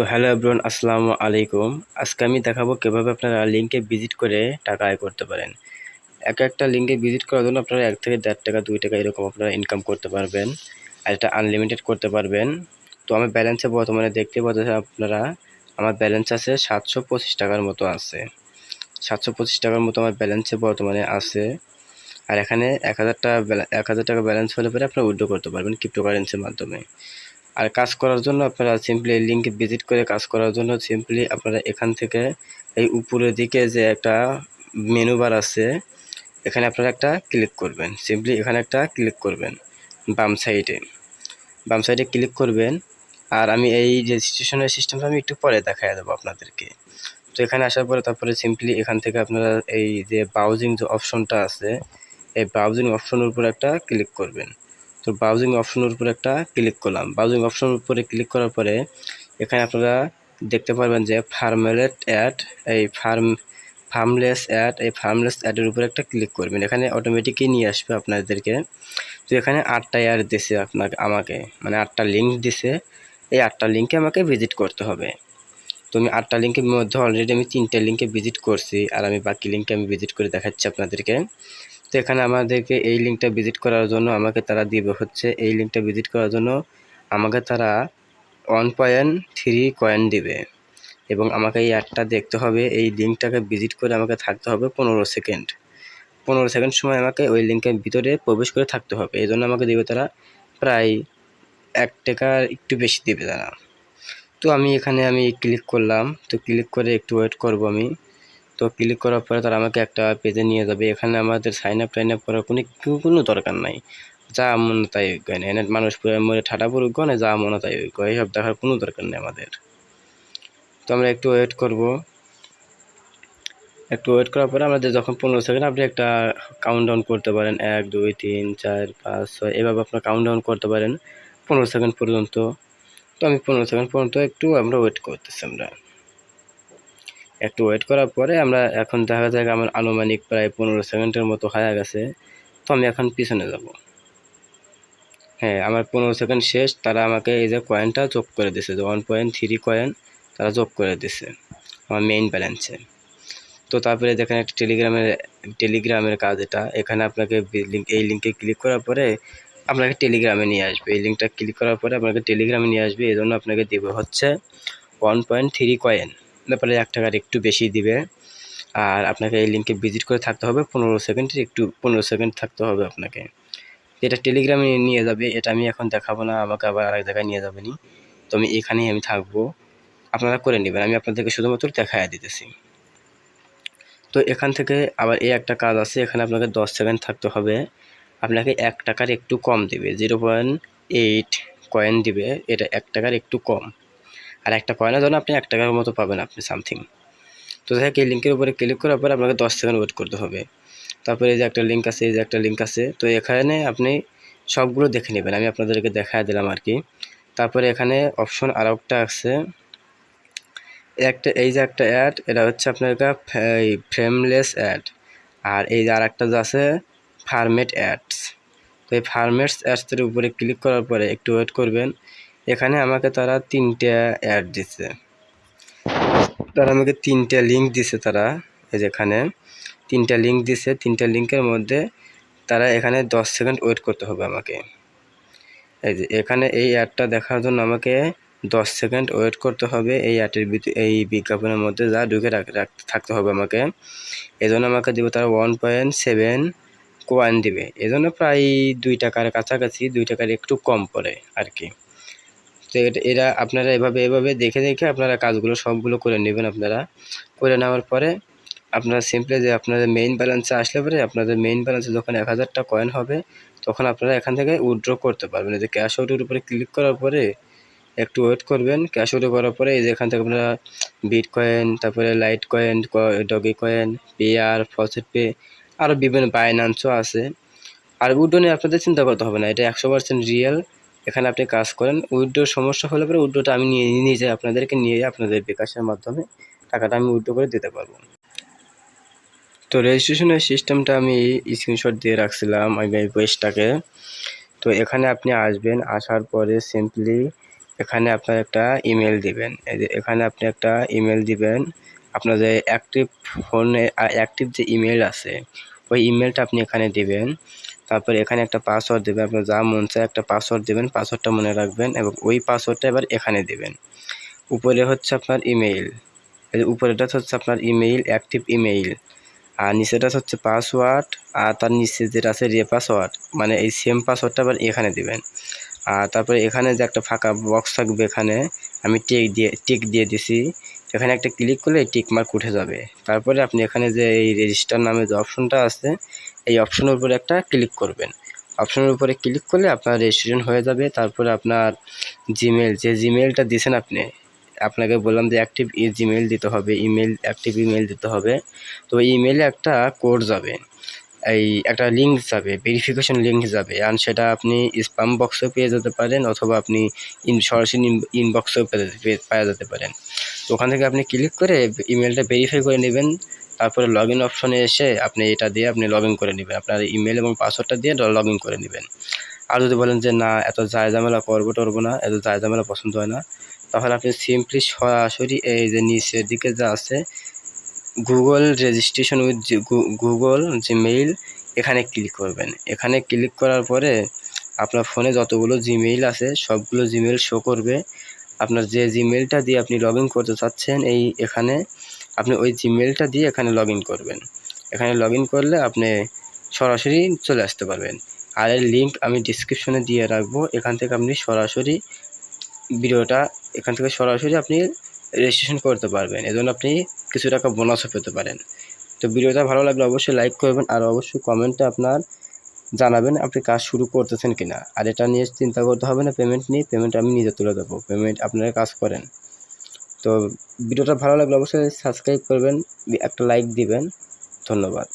তো hello everyone, আসসালামু আলাইকুম। আজকে আমি দেখাবো কীভাবে আপনারা লিঙ্কে ভিজিট করে টাকা আয় করতে পারেন। এক একটা লিঙ্কে ভিজিট করার জন্য আপনারা এক থেকে দেড় টাকা, দুই টাকা এরকম আপনারা ইনকাম করতে পারবেন আর এটা আনলিমিটেড করতে পারবেন। তো আমার ব্যালেন্সে বর্তমানে দেখতে পাচ্ছেন আপনারা, আমার ব্যালেন্স আছে সাতশো পঁচিশ টাকার মতো আছে। সাতশো পঁচিশ টাকার মতো আমার ব্যালেন্সে বর্তমানে আছে। আর এখানে এক হাজার টাকা, এক হাজার টাকা ব্যালেন্স হলে পরে আপনারা উইড্রো করতে পারবেন ক্রিপ্টোকারেন্সির মাধ্যমে। আর কাজ করার জন্য আপনারা সিম্পলি এই লিঙ্কে ভিজিট করে কাজ করার জন্য সিম্পলি আপনারা এখান থেকে এই উপরের দিকে যে একটা মেনু বার আছে, এখানে আপনারা একটা ক্লিক করবেন। সিম্পলি এখানে একটা ক্লিক করবেন বাম সাইডে বাম সাইডে ক্লিক করবেন। আর আমি এই রেজিস্ট্রেশনের সিস্টেমটা আমি একটু পরে দেখাই দেবো আপনাদেরকে। তো এখানে আসার পরে তারপরে সিম্পলি এখান থেকে আপনারা এই যে ব্রাউজিং যে অপশনটা আছে, এই ব্রাউজিং অপশনের উপর একটা ক্লিক করবেন। তো ব্রাউজিং অপশনের উপরে একটা ক্লিক করলাম। ব্রাউজিং অপশনের উপরে ক্লিক করার পরে এখানে আপনারা দেখতে পারবেন যে ফার্মেলেট অ্যাড এই ফার্ম ফার্মলেস অ্যাড এই ফার্মলেস অ্যাডের উপরে একটা ক্লিক করবেন। এখানে অটোমেটিকই নিয়ে আসবে আপনাদেরকে। তো এখানে আটটা অ্যাড দিছে আপনাকে, আমাকে। মানে আটটা লিঙ্ক দিছে। এই আটটা লিঙ্কে আমাকে ভিজিট করতে হবে। তো আমি আটটা লিঙ্কের মধ্যে অলরেডি আমি তিনটে লিঙ্কে ভিজিট করছি। আর আমি বাকি লিঙ্কে আমি ভিজিট করে দেখাচ্ছি আপনাদেরকে। তো এখানে আমাদেরকে এই লিঙ্কটা ভিজিট করার জন্য আমাকে তারা দিবে। হচ্ছে এই লিঙ্কটা ভিজিট করার জন্য আমাকে তারা ওয়ান পয়েন্ট থ্রি কয়েন দিবে। এবং আমাকে এই অ্যাডটা দেখতে হবে। এই লিঙ্কটাকে ভিজিট করে আমাকে থাকতে হবে পনেরো সেকেন্ড পনেরো সেকেন্ড সময় আমাকে ওই লিঙ্কের ভিতরে প্রবেশ করে থাকতে হবে। এই জন্য আমাকে দেবে তারা প্রায় এক টাকার একটু বেশি দেবে তারা। তো আমি এখানে আমি ক্লিক করলাম। তো ক্লিক করে একটু ওয়েট করব আমি। তো ক্লিক করার পরে তারা আমাকে একটা পেজে নিয়ে যাবে। এখানে আমাদের সাইন আপ টাইন আপ করার কোনো কোনো দরকার নাই। যা মনে তাই না মানুষ মনে ঠাটা পড়ুক না যা মনে তাই ওই এইসব দেখার কোনো দরকার নেই আমাদের। তো আমরা একটু ওয়েট করব। একটু ওয়েট করার পরে আমাদের যখন পনেরো সেকেন্ড আপনি একটা কাউন্ট ডাউন করতে পারেন। এক, দুই, তিন, চার, পাঁচ, ছয়, এভাবে আপনার কাউন্ট ডাউন করতে পারেন। পনেরো সেকেন্ড পর্যন্ত। তো আমি পনেরো সেকেন্ড পর্যন্ত একটু আমরা ওয়েট করতেছি আমরা। একটু ওয়েট করার পরে আমরা এখন দেখা যায় আমার আনুমানিক প্রায় পনেরো সেকেন্ডের মতো হয়ে গেছে, তো আমি এখন পিছনে যাব। হ্যাঁ আমার পনেরো সেকেন্ড শেষ, তারা আমাকে এই যে কয়েনটা যোগ করে দিছে, যে ওয়ান পয়েন্ট থ্রি কয়েন তারা যোগ করে দিছে আমার মেইন ব্যালেন্সে তো তারপরে দেখেন একটা টেলিগ্রামের টেলিগ্রামের কাজ এটা। এখানে আপনাকে এই লিঙ্কে ক্লিক করার পরে আপনাকে টেলিগ্রামে নিয়ে আসবে। এই লিঙ্কটা ক্লিক করার পরে আপনাকে টেলিগ্রামে নিয়ে আসবে এই জন্য আপনাকে দেবে হচ্ছে ওয়ান পয়েন্ট থ্রি কয়েন ব্যাপারে এক টাকার একটু বেশি দিবে। আর আপনাকে এই লিঙ্কে ভিজিট করে থাকতে হবে, পনেরো সেকেন্ডের একটু, পনেরো সেকেন্ড থাকতে হবে আপনাকে। এটা টেলিগ্রামে নিয়ে যাবে, এটা আমি এখন দেখাবো না, আমাকে আবার আরেক জায়গায় নিয়ে যাবে নি। তো আমি এখানেই আমি থাকব। আপনারা করে নেবেন, আমি আপনাদেরকে শুধুমাত্র দেখায় দিতেছি। তো এখান থেকে আবার এই একটা কাজ আছে, এখানে আপনাকে দশ সেকেন্ড থাকতে হবে। আপনাকে এক টাকার একটু কম দেবে জিরো পয়েন্ট এইট কয়েন দিবে, এটা এক টাকার একটু কম। আর একটা কয়েনের জন্য আপনি এক টাকার মতো পাবেন আপনি সামথিং তো দেখ এই লিঙ্কের উপরে ক্লিক করার পরে আপনাকে দশ সেকেন্ড ওয়েট করতে হবে। তারপরে এই যে একটা লিঙ্ক আছে, এই যে একটা লিঙ্ক আছে, তো এখানে আপনি সবগুলো দেখে নেবেন। আমি আপনাদেরকে দেখা দিলাম আর কি। তারপরে এখানে অপশন আর একটা আছে। একটা, এই যে একটা অ্যাড এটা হচ্ছে আপনার এই ফ্রেমলেস অ্যাড আর এই যে আর একটা আছে ফার্মেট অ্যাডস তো এই ফার্মেটস অ্যাডসের উপরে ক্লিক করার পরে একটু ওয়েট করবেন। এখানে আমাকে তারা তিনটা অ্যাড দিছে। তারা আমাকে তিনটা লিঙ্ক দিছে তারা, এই যেখানে তিনটা লিঙ্ক দিছে, তিনটা লিঙ্কের মধ্যে তারা এখানে দশ সেকেন্ড ওয়েট করতে হবে আমাকে। এই যে এখানে এই অ্যাডটা দেখার জন্য আমাকে দশ সেকেন্ড ওয়েট করতে হবে, এই অ্যাডের ভিতরে, এই বিজ্ঞাপনের মধ্যে যা ঢুকে রাখতে থাকতে হবে আমাকে। এই জন্য আমাকে দেবে তারা ওয়ান পয়েন্ট সেভেন কোয়ান দিবে। এজন্য প্রায় দুই টাকার কাছাকাছি, দুই টাকার একটু কম পড়ে আর কি। তো এটা, এরা আপনারা এভাবে এভাবে দেখে দেখে আপনারা কাজগুলো সবগুলো করে নেবেন আপনারা। করে নেওয়ার পরে আপনারা সিম্পলি যে আপনাদের মেইন ব্যালেন্সে আসলে পরে আপনাদের মেইন ব্যালেন্সে যখন এক হাজারটা কয়েন হবে, তখন আপনারা এখান থেকে উইড্র করতে পারবেন। এই যে ক্যাশ আউটের উপরে ক্লিক করার পরে একটু ওয়েট করবেন। ক্যাশ আউটে করার পরে এই যে এখান থেকে আপনারা বিট কয়েন তারপরে light coin doggy coin pair FaucetPay আরও বিভিন্ন বাইনান্সও আছে। আর উইড্রো নিয়ে আপনাদের চিন্তা করতে হবে না, এটা একশো পার্সেন্ট রিয়েল এখানে আপনি কাজ করেন। উইড্রোর সমস্যা হলে পরে উইড্রোটা আমি নিয়ে নিয়ে যাই আপনাদেরকে নিয়ে আপনাদের বিকাশের মাধ্যমে টাকাটা আমি উইড্রো করে দিতে পারব। তো রেজিস্ট্রেশনের সিস্টেমটা আমি স্ক্রিনশট দিয়ে রাখছিলাম আমি বয়েসটাকে তো এখানে আপনি আসবেন, আসার পরে সিম্পলি এখানে আপনার একটা ইমেল দিবেন। এই এখানে আপনি একটা ইমেল দিবেন আপনার যে অ্যাক্টিভ ফোনে অ্যাক্টিভ যে ইমেল আছে, ওই ইমেলটা আপনি এখানে দিবেন। তারপর এখানে একটা পাসওয়ার্ড দেবেন, আপনার যা মন চায় একটা পাসওয়ার্ড দেবেন পাসওয়ার্ডটা মনে রাখবেন এবং ওই পাসওয়ার্ডটা এবার এখানে দেবেন। উপরে হচ্ছে আপনার ইমেইল উপরেটা হচ্ছে আপনার ইমেইল অ্যাক্টিভ ইমেইল আর নিচেটা হচ্ছে পাসওয়ার্ড আর তার নিচে যেটা আছে রে পাসওয়ার্ড মানে এই সেম পাসওয়ার্ডটা আবার এখানে দেবেন। আর তারপরে এখানে যে একটা ফাঁকা বক্স থাকবে এখানে, আমি টিক দিয়ে টিক দিয়ে দিছি। এখানে একটা ক্লিক করলে এই টিকমার্ক উঠে যাবে। তারপরে আপনি এখানে যে এই রেজিস্টার নামে যে অপশনটা আছে, এই অপশনের উপরে একটা ক্লিক করবেন। অপশনের উপরে ক্লিক করলে আপনার রেজিস্ট্রেশন হয়ে যাবে। তারপরে আপনার জিমেল যে জিমেলটা দিয়েছেন আপনি, আপনাকে বললাম যে অ্যাক্টিভ ই জিমেল দিতে হবে ইমেল অ্যাক্টিভ ইমেল দিতে হবে। তো ইমেলে একটা কোড যাবে। এই একটা লিঙ্ক যাবে ভেরিফিকেশন লিঙ্ক যাবে। আর সেটা আপনি স্পাম বক্সেও পেয়ে যেতে পারেন, অথবা আপনি ইন সরাসরি ইনবক্সেও পাওয়া যেতে পারেন। তো ওখান থেকে আপনি ক্লিক করে ইমেলটা ভেরিফাই করে নেবেন। তারপরে লগ ইন অপশনে এসে আপনি এটা দিয়ে আপনি লগ ইন করে নেবেন। আপনার ইমেল এবং পাসওয়ার্ডটা দিয়ে লগ ইন করে নেবেন। আর যদি বলেন যে, না, এত যায় করব টরবো না, এত যায় পছন্দ হয় না, তাহলে আপনি সিম্পলি সরাসরি এই যে নিচের দিকে যা আছে Google registration with Google Gmail এখানে ক্লিক করবেন। এখানে ক্লিক করার পরে আপনার ফোনে যতগুলো জিমেইল আছে, সবগুলো জিমেইল শো করবে। আপনার যে জিমেলটা দিয়ে আপনি লগ করতে চাচ্ছেন, এই এখানে আপনি ওই জিমেলটা দিয়ে এখানে লগ করবেন। এখানে লগ করলে আপনি সরাসরি চলে আসতে পারবেন। আর এর লিঙ্ক আমি ডিসক্রিপশনে দিয়ে রাখব। এখান থেকে আপনি সরাসরি ভিডিওটা, এখান থেকে সরাসরি আপনি রেজিস্ট্রেশন করতে পারবেন। এজন্য আপনি কিছু টাকা বোনাসও পেতে পারেন। তো ভিডিওটা ভালো লাগলে অবশ্যই লাইক করবেন আর অবশ্যই কমেন্টে আপনার জানাবেন আপনি কাজ শুরু করতেছেন কিনা। আর এটা নিয়ে চিন্তা করতে হবে না পেমেন্ট নিয়ে পেমেন্ট আমি নিজে তুলে দেবো পেমেন্ট আপনারা কাজ করেন। তো ভিডিওটা ভালো লাগলে অবশ্যই সাবস্ক্রাইব করবেন, একটা লাইক দিবেন। ধন্যবাদ।